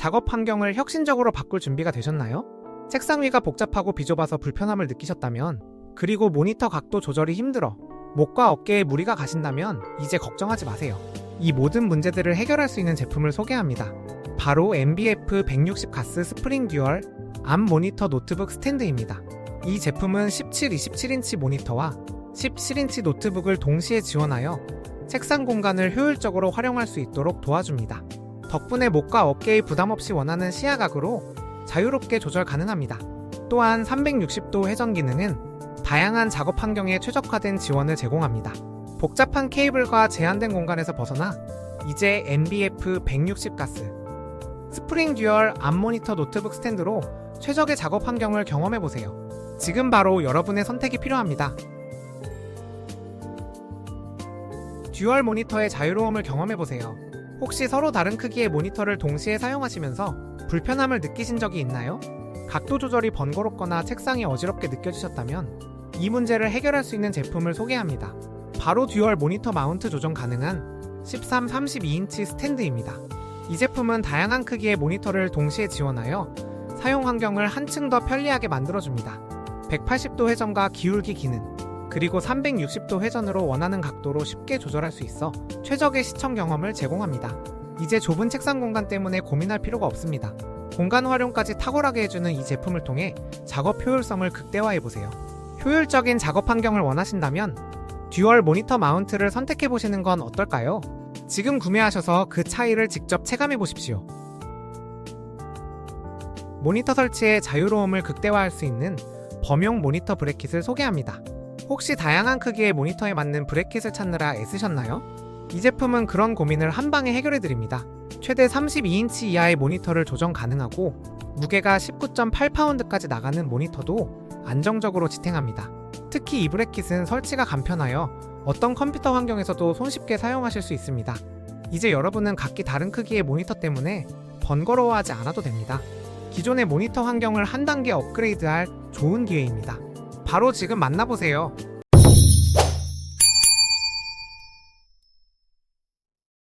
작업 환경을 혁신적으로 바꿀 준비가 되셨나요? 책상 위가 복잡하고 비좁아서 불편함을 느끼셨다면, 그리고 모니터 각도 조절이 힘들어 목과 어깨에 무리가 가신다면 이제 걱정하지 마세요. 이 모든 문제들을 해결할 수 있는 제품을 소개합니다. 바로 MBF 160 가스 스프링 듀얼 암 모니터 노트북 스탠드입니다. 이 제품은 17, 27인치 모니터와 17인치 노트북을 동시에 지원하여 책상 공간을 효율적으로 활용할 수 있도록 도와줍니다. 덕분에 목과 어깨의 부담 없이 원하는 시야각으로 자유롭게 조절 가능합니다. 또한 360도 회전 기능은 다양한 작업 환경에 최적화된 지원을 제공합니다. 복잡한 케이블과 제한된 공간에서 벗어나 이제 MBF 160 가스 스프링 듀얼 암 모니터 노트북 스탠드로 최적의 작업 환경을 경험해 보세요. 지금 바로 여러분의 선택이 필요합니다. 듀얼 모니터의 자유로움을 경험해 보세요. 혹시 서로 다른 크기의 모니터를 동시에 사용하시면서 불편함을 느끼신 적이 있나요? 각도 조절이 번거롭거나 책상이 어지럽게 느껴지셨다면 이 문제를 해결할 수 있는 제품을 소개합니다. 바로 듀얼 모니터 마운트 조정 가능한 13, 32인치 스탠드입니다. 이 제품은 다양한 크기의 모니터를 동시에 지원하여 사용 환경을 한층 더 편리하게 만들어줍니다. 180도 회전과 기울기 기능, 그리고 360도 회전으로 원하는 각도로 쉽게 조절할 수 있어 최적의 시청 경험을 제공합니다. 이제 좁은 책상 공간 때문에 고민할 필요가 없습니다. 공간 활용까지 탁월하게 해주는 이 제품을 통해 작업 효율성을 극대화해보세요. 효율적인 작업 환경을 원하신다면 듀얼 모니터 마운트를 선택해보시는 건 어떨까요? 지금 구매하셔서 그 차이를 직접 체감해보십시오. 모니터 설치의 자유로움을 극대화할 수 있는 범용 모니터 브래킷을 소개합니다. 혹시 다양한 크기의 모니터에 맞는 브래킷을 찾느라 애쓰셨나요? 이 제품은 그런 고민을 한 방에 해결해 드립니다. 최대 32인치 이하의 모니터를 조정 가능하고 무게가 19.8파운드까지 나가는 모니터도 안정적으로 지탱합니다. 특히 이 브래킷은 설치가 간편하여 어떤 컴퓨터 환경에서도 손쉽게 사용하실 수 있습니다. 이제 여러분은 각기 다른 크기의 모니터 때문에 번거로워하지 않아도 됩니다. 기존의 모니터 환경을 한 단계 업그레이드할 좋은 기회입니다. 바로 지금 만나보세요.